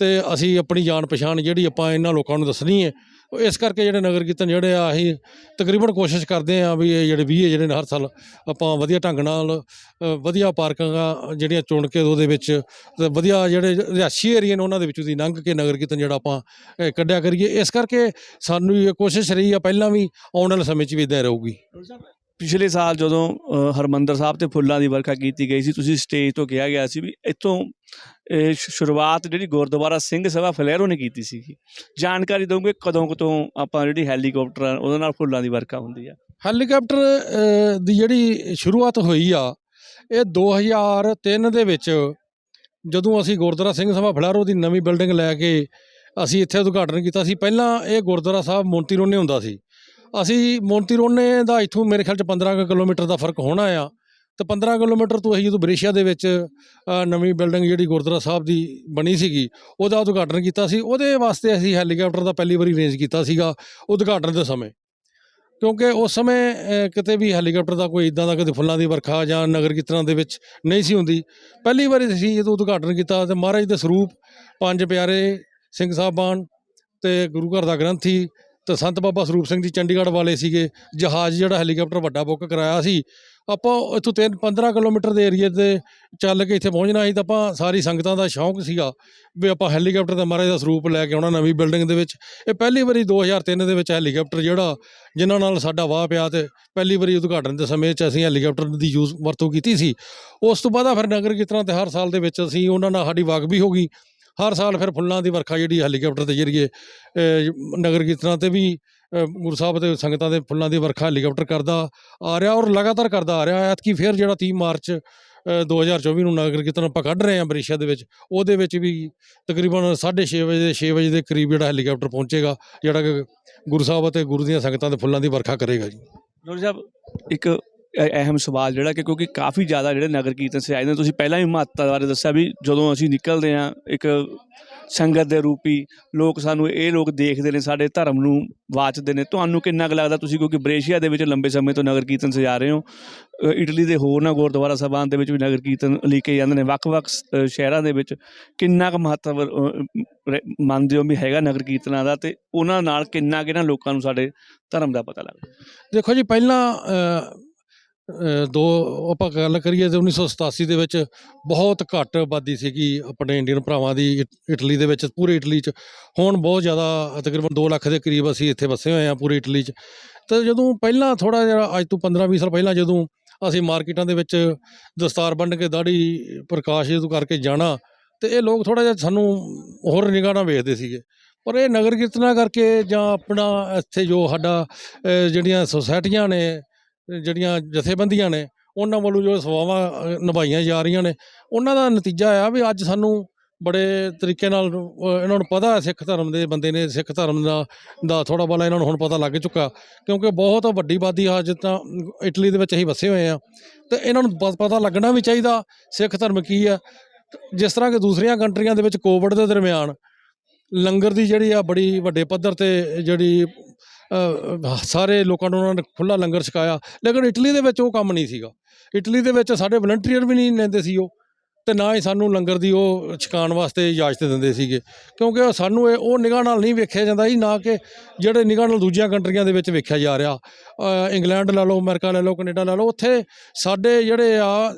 ਤੇ ਅਸੀਂ ਆਪਣੀ ਜਾਣ ਪਛਾਣ ਜਿਹੜੀ ਆਪਾਂ ਇਹਨਾਂ ਲੋਕਾਂ ਨੂੰ ਦੱਸਣੀ ਹੈ ਇਸ ਕਰਕੇ ਜਿਹੜੇ ਨਗਰ ਕੀਰਤਨ ਜਿਹੜੇ ਆ ਅਸੀਂ ਤਕਰੀਬਨ ਕੋਸ਼ਿਸ਼ ਕਰਦੇ ਆ ਵੀ ਇਹ ਜਿਹੜੇ ਵੀ ਜਿਹੜੇ ਨੇ ਹਰ ਸਾਲ ਆਪਾਂ ਵਧੀਆ ਢੰਗ ਨਾਲ ਵਧੀਆ ਪਾਰਕਾਂ ਜਿਹੜੀਆਂ ਚੁਣ ਕੇ ਉਹਦੇ ਵਿੱਚ ਤੇ ਵਧੀਆ ਜਿਹੜੇ ਰਿਹਾਇਸ਼ੀ ਏਰੀਆ ਨੇ ਉਹਨਾਂ ਦੇ ਵਿੱਚੋਂ ਦੀ ਲੰਘ ਕੇ ਨਗਰ ਕੀਰਤਨ ਜਿਹੜਾ ਆਪਾਂ ਅ, ਕੱਢਿਆ ਕਰੀਏ ਇਸ ਕਰਕੇ ਸਾਨੂੰ ਇਹ ਕੋਸ਼ਿਸ਼ ਰਹੀ ਆ ਪਹਿਲਾਂ ਵੀ ਆਉਣ ਵਾਲੇ ਸਮੇਂ 'ਚ ਵੀ ਇਦਾਂ ਰਹੂਗੀ। ਪਿਛਲੇ ਸਾਲ ਜਦੋਂ ਅ, ਹਰਮੰਦਰ ਸਾਹਿਬ ਤੇ ਫੁੱਲਾਂ ਦੀ ਵਰਖਾ ਕੀਤੀ ਗਈ ਸੀ ਤੁਸੀਂ ਸਟੇਜ ਤੋਂ ਕਿਹਾ ਗਿਆ ਸੀ ਵੀ ਇੱਥੋਂ ਇਹ ਸ਼- ਸ਼ੁਰੂਆਤ ਜਿਹੜੀ ਗੁਰਦੁਆਰਾ ਸਿੰਘ ਸਭਾ ਫਲੈਰੋ ਨੇ ਕੀਤੀ ਸੀ ਜਾਣਕਾਰੀ ਦਊਂਗੇ ਕਦੋਂ ਕਦੋਂ ਆਪਾਂ ਜਿਹੜੀ ਹੈਲੀਕਾਪਟਰ ਆ, ਉਹਦੇ ਨਾਲ ਫੁੱਲਾਂ ਦੀ ਵਰਖਾ ਹੁੰਦੀ ਆ। ਹੈਲੀਕਾਪਟਰ ਦੀ ਜਿਹੜੀ ਸ਼ੁਰੂਆਤ ਹੋਈ ਆ ਇਹ 2003 ਦੇ ਵਿੱਚ ਜਦੋਂ ਅਸੀਂ ਗੁਰਦੁਆਰਾ ਸਿੰਘ ਸਭਾ ਫਲਾਰੋ ਦੀ ਨਵੀਂ ਬਿਲਡਿੰਗ ਲੈ ਕੇ ਅਸੀਂ ਇੱਥੇ ਉਦਘਾਟਨ ਕੀਤਾ ਸੀ ਪਹਿਲਾਂ ਇਹ ਗੁਰਦੁਆਰਾ ਸਾਹਿਬ ਮੋਂਤੀ ਰੋਨੇ ਹੁੰਦਾ ਸੀ। ਅਸੀਂ ਮੋਂਤੀ ਰੋਨੇ ਦਾ ਇੱਥੋਂ ਮੇਰੇ ਖਿਆਲ ਚ 15 ਕੁ ਕਿਲੋਮੀਟਰ ਦਾ ਫ਼ਰਕ ਹੋਣਾ ਆ। ਤੇ 15 ਕਿਲੋਮੀਟਰ ਤੋਂ ਅਸੀਂ ਜਦੋਂ ਬਰੇਸ਼ੀਆ ਦੇ ਵਿੱਚ ਨਵੀਂ ਬਿਲਡਿੰਗ ਜਿਹੜੀ ਗੁਰਦੁਆਰਾ ਸਾਹਿਬ ਦੀ ਬਣੀ ਸੀਗੀ, ਉਹਦਾ ਉਦਘਾਟਨ ਕੀਤਾ ਸੀ। ਉਹਦੇ ਵਾਸਤੇ ਅਸੀਂ ਹੈਲੀਕਾਪਟਰ ਦਾ ਪਹਿਲੀ ਵਾਰੀ ਅਰੇਂਜ ਕੀਤਾ ਸੀਗਾ ਉਦਘਾਟਨ ਦੇ ਸਮੇਂ। ਕਿਉਂਕਿ ਉਸ ਸਮੇਂ ਕਿਤੇ ਵੀ ਹੈਲੀਕਾਪਟਰ ਦਾ ਕੋਈ ਇਦਾਂ ਦਾ ਕਦੇ ਫੁੱਲਾਂ ਦੀ ਵਰਖਾ ਜਾਂ ਨਗਰ ਕੀਰਤਨਾਂ ਦੇ ਵਿੱਚ ਨਹੀਂ ਸੀ ਹੁੰਦੀ। ਪਹਿਲੀ ਵਾਰੀ ਅਸੀਂ ਜਦੋਂ ਉਦਘਾਟਨ ਕੀਤਾ ਤੇ ਮਹਾਰਾਜ ਦੇ ਸਰੂਪ ਪੰਜ ਪਿਆਰੇ ਸਿੰਘ ਸਾਹਿਬਾਨ ਤੇ ਗੁਰੂ ਘਰ ਦਾ ਗ੍ਰੰਥੀ ਤੇ ਸੰਤ ਬਾਬਾ ਸਰੂਪ ਸਿੰਘ ਜੀ ਚੰਡੀਗੜ੍ਹ ਵਾਲੇ ਸੀਗੇ। ਜਹਾਜ਼ ਜਿਹੜਾ ਹੈਲੀਕਾਪਟਰ ਵੱਡਾ ਬੁੱਕ ਕਰਾਇਆ ਸੀ। ਆਪਾਂ ਇੱਥੋਂ ਤਿੰਨ 15 ਕਿਲੋਮੀਟਰ ਦੇ ਏਰੀਏ ਤੇ ਚੱਲ ਕੇ ਇੱਥੇ ਪਹੁੰਚਣਾ ਸੀ ਤਾਂ ਆਪਾਂ ਸਾਰੀ ਸੰਗਤਾਂ ਦਾ ਸ਼ੌਂਕ ਸੀਗਾ ਵੀ ਆਪਾਂ ਹੈਲੀਕਾਪਟਰ ਦਾ ਮਹਾਰਾਜ ਦਾ ਸਰੂਪ ਲੈ ਕੇ ਆਉਣਾ ਨਵੀਂ ਬਿਲਡਿੰਗ ਦੇ ਵਿੱਚ। ਇਹ ਪਹਿਲੀ ਵਾਰੀ 2003 ਦੇ ਵਿੱਚ ਹੈਲੀਕਾਪਟਰ ਜਿਹੜਾ ਜਿਨ੍ਹਾਂ ਨਾਲ ਸਾਡਾ ਵਾਹ ਪਿਆ ਤੇ ਪਹਿਲੀ ਵਾਰੀ ਉਦਘਾਟਨ ਦੇ ਸਮੇਂ 'ਚ ਅਸੀਂ ਹੈਲੀਕਾਪਟਰ ਦੀ ਯੂਜ਼ ਵਰਤੋਂ ਕੀਤੀ ਸੀ। ਉਸ ਤੋਂ ਬਾਅਦ ਫਿਰ ਨਗਰ ਕੀਰਤਨ ਤੇ ਹਰ ਸਾਲ ਦੇ ਵਿੱਚ ਅਸੀਂ ਉਹਨਾਂ ਨਾਲ ਸਾਡੀ ਵਾਕਬੀ ਹੋ ਗਈ। ਹਰ ਸਾਲ ਫਿਰ ਫੁੱਲਾਂ ਦੀ ਵਰਖਾ ਜਿਹੜੀ ਹੈਲੀਕਾਪਟਰ ਦੇ ਜ਼ਰੀਏ ਨਗਰ ਕੀਰਤਨਾਂ ਤੇ ਵੀ ਗੁਰੂ ਸਾਹਿਬ ਤੇ ਸੰਗਤਾਂ ਦੇ ਫੁੱਲਾਂ ਦੀ ਵਰਖਾ ਹੈਲੀਕਾਪਟਰ ਕਰਦਾ ਆ ਰਿਹਾ ਔਰ ਲਗਾਤਾਰ ਕਰਦਾ ਆ ਰਿਹਾ। ਐਤਕੀ ਫਿਰ ਜਿਹੜਾ 30 ਮਾਰਚ ਅ, 2024 ਨੂੰ ਨਗਰ ਕੀਰਤਨ ਆਪਾਂ ਕੱਢ ਰਹੇ ਹਾਂ ਬਰੇਸ਼ਾ ਦੇ ਵਿੱਚ ਉਹਦੇ ਵਿੱਚ ਵੀ ਤਕਰੀਬਨ 6:30 ਵਜੇ 6 ਵਜੇ ਦੇ ਕਰੀਬ ਜਿਹੜਾ ਹੈਲੀਕਾਪਟਰ ਪਹੁੰਚੇਗਾ ਜਿਹੜਾ ਕਿ ਗੁਰੂ ਸਾਹਿਬ ਅਤੇ ਗੁਰੂ ਦੀਆਂ ਸੰਗਤਾਂ ਦੇ ਫੁੱਲਾਂ ਦੀ ਵਰਖਾ ਕਰੇਗਾ ਜੀ। ਡਾਕਟਰ ਸਾਹਿਬ ਇੱਕ ਅਹਿਮ ਸਵਾਲ ਜਿਹੜਾ ਕਿ ਕਿਉਂਕਿ ਕਾਫੀ ਜ਼ਿਆਦਾ ਜਿਹੜੇ ਨਗਰ ਕੀਰਤਨ ਸਜਾਏ ਆਏ ਨੇ, ਤੁਸੀਂ ਪਹਿਲਾਂ ਵੀ ਮਹੱਤਤਾ ਬਾਰੇ ਦੱਸਿਆ ਵੀ ਜਦੋਂ ਅਸੀਂ ਨਿਕਲਦੇ ਹਾਂ ਇੱਕ ਸੰਗਤ ਦੇ ਰੂਪੀ, ਲੋਕ ਸਾਨੂੰ ਇਹ ਲੋਕ ਦੇਖਦੇ ਨੇ, ਸਾਡੇ ਧਰਮ ਨੂੰ ਵਾਚਦੇ ਨੇ, ਤੁਹਾਨੂੰ ਕਿੰਨਾ ਕੁ ਲੱਗਦਾ ਤੁਸੀਂ ਕਿਉਂਕਿ ਬਰੇਸ਼ੀਆ ਦੇ ਵਿੱਚ ਲੰਬੇ ਸਮੇਂ ਤੋਂ ਨਗਰ ਕੀਰਤਨ ਸਜਾ ਰਹੇ ਹੋ ਇਟਲੀ ਦੇ ਹੋਰ ਨਾ ਗੁਰਦੁਆਰਾ ਸਾਹਿਬਾਨ ਦੇ ਵਿੱਚ ਵੀ ਨਗਰ ਕੀਰਤਨ ਲਿਖੇ ਜਾਂਦੇ ਨੇ, ਵੱਖ-ਵੱਖ ਸ਼ਹਿਰਾਂ ਦੇ ਵਿੱਚ ਕਿੰਨਾ ਕੁ ਮਹੱਤਵ ਮੰਨਦੇ ਹੋ ਵੀ ਹੈਗਾ ਨਗਰ ਕੀਰਤਨਾਂ ਦਾ ਤੇ ਉਹਨਾਂ ਨਾਲ ਕਿੰਨਾ ਕਿ ਨਾ ਲੋਕਾਂ ਨੂੰ ਸਾਡੇ ਧਰਮ ਦਾ ਪਤਾ ਲੱਗਦਾ? ਦੇਖੋ ਜੀ, ਪਹਿਲਾਂ ਦੋ ਆਪਾਂ ਗੱਲ ਕਰੀਏ ਤੇ 1987 ਦੇ ਵਿੱਚ ਬਹੁਤ ਘੱਟ ਆਬਾਦੀ ਸੀਗੀ ਆਪਣੇ ਇੰਡੀਅਨ ਭਰਾਵਾਂ ਦੀ ਇਟ- ਇਟਲੀ ਦੇ ਵਿੱਚ, ਪੂਰੇ ਇਟਲੀ 'ਚ। ਹੁਣ ਬਹੁਤ ਜ਼ਿਆਦਾ ਤਕਰੀਬਨ 2 ਲੱਖ ਦੇ ਕਰੀਬ ਅਸੀਂ ਇੱਥੇ ਵਸੇ ਹੋਏ ਹਾਂ ਪੂਰੇ ਇਟਲੀ 'ਚ। ਤੇ ਜਦੋਂ ਪਹਿਲਾਂ ਥੋੜਾ ਜਿਹਾ, ਅੱਜ ਤੋਂ 15-20 ਸਾਲ ਪਹਿਲਾਂ ਜਦੋਂ ਅਸੀਂ ਮਾਰਕੀਟਾਂ ਦੇ ਵਿੱਚ ਦਸਤਾਰ ਬੰਨ੍ਹ ਕੇ ਦਾੜੀ ਪ੍ਰਕਾਸ਼ ਜਦੋਂ ਕਰਕੇ ਜਾਣਾ, ਤੇ ਇਹ ਲੋਕ ਥੋੜਾ ਜਿਹਾ ਸਾਨੂੰ ਹੋਰ ਨਿਗਾਹ ਨਾਲ ਵੇਖਦੇ ਸੀਗੇ। ਪਰ ਇਹ ਨਗਰ ਕੀਰਤਨਾਂ ਕਰਕੇ ਜਾਂ ਆਪਣਾ ਇੱਥੇ ਜੋ ਸਾਡਾ ਜਿਹੜੀਆਂ ਸੁਸਾਇਟੀਆਂ ਨੇ ਜਿਹੜੀਆਂ ਜਥੇਬੰਦੀਆਂ ਨੇ, ਉਹਨਾਂ ਵੱਲੋਂ ਜੋ ਸੇਵਾਵਾਂ ਨਿਭਾਈਆਂ ਜਾ ਰਹੀਆਂ ਨੇ, ਉਹਨਾਂ ਦਾ ਨਤੀਜਾ ਆ ਵੀ ਅੱਜ ਸਾਨੂੰ ਬੜੇ ਤਰੀਕੇ ਨਾਲ ਇਹਨਾਂ ਨੂੰ ਪਤਾ ਹੈ ਸਿੱਖ ਧਰਮ ਦੇ ਬੰਦੇ ਨੇ, ਸਿੱਖ ਧਰਮ ਦਾ ਦਾ ਥੋੜਾ ਬਹੁਤਾ ਇਹਨਾਂ ਨੂੰ ਹੁਣ ਪਤਾ ਲੱਗ ਚੁੱਕਾ, ਕਿਉਂਕਿ ਬਹੁਤ ਵੱਡੀ ਆਬਾਦੀ ਆ ਜਿੱਦਾਂ ਇਟਲੀ ਦੇ ਵਿੱਚ ਅਸੀਂ ਵਸੇ ਹੋਏ ਆ। ਤੇ ਇਹਨਾਂ ਨੂੰ ਪਤਾ ਲੱਗਣਾ ਵੀ ਚਾਹੀਦਾ ਸਿੱਖ ਧਰਮ ਕੀ ਆ। ਜਿਸ ਤਰ੍ਹਾਂ ਕਿ ਦੂਸਰੀਆਂ ਕੰਟਰੀਆਂ ਦੇ ਵਿੱਚ ਕੋਵਿਡ ਦੇ ਦਰਮਿਆਨ ਲੰਗਰ ਦੀ ਜਿਹੜੀ ਆ ਬੜੀ ਵੱਡੇ ਪੱਧਰ ਤੇ ਜਿਹੜੀ ਸਾਰੇ ਲੋਕਾਂ ਨੂੰ ਉਹਨਾਂ ਨੇ ਖੁੱਲਾ ਲੰਗਰ ਛਕਾਇਆ। ਲੇਕਿਨ ਇਟਲੀ ਦੇ ਵਿੱਚ ਉਹ ਕੰਮ ਨਹੀਂ ਸੀਗਾ। ਇਟਲੀ ਦੇ ਵਿੱਚ ਸਾਡੇ ਵਲੰਟੀਅਰ ਵੀ ਨਹੀਂ ਲੈਂਦੇ ਸੀ ਉਹ। ਤੇ ਨਾ ਹੀ ਸਾਨੂੰ ਲੰਗਰ ਦੀ ਉਹ ਛਕਾਉਣ ਵਾਸਤੇ ਇਜਾਜ਼ਤ ਦਿੰਦੇ ਸੀਗੇ। ਕਿਉਂਕਿ ਉਹ ਸਾਨੂੰ ਇਹ, ਉਹ ਨਿਗਾਹ ਨਾਲ ਨਹੀਂ ਵੇਖਿਆ ਜਾਂਦਾ ਸੀ, ਨਾ ਕਿ ਜਿਹੜੇ ਨਿਗਾਹ ਨਾਲ ਦੂਜੀਆਂ ਕੰਟਰੀਆਂ ਦੇ ਵਿੱਚ ਵੇਖਿਆ ਜਾ ਰਿਹਾ। ਇੰਗਲੈਂਡ ਲੈ ਲਓ, ਅਮਰੀਕਾ ਲੈ ਲਓ, ਕੈਨੇਡਾ ਲੈ ਲਓ, ਉੱਥੇ ਸਾਡੇ ਜਿਹੜੇ ਆ,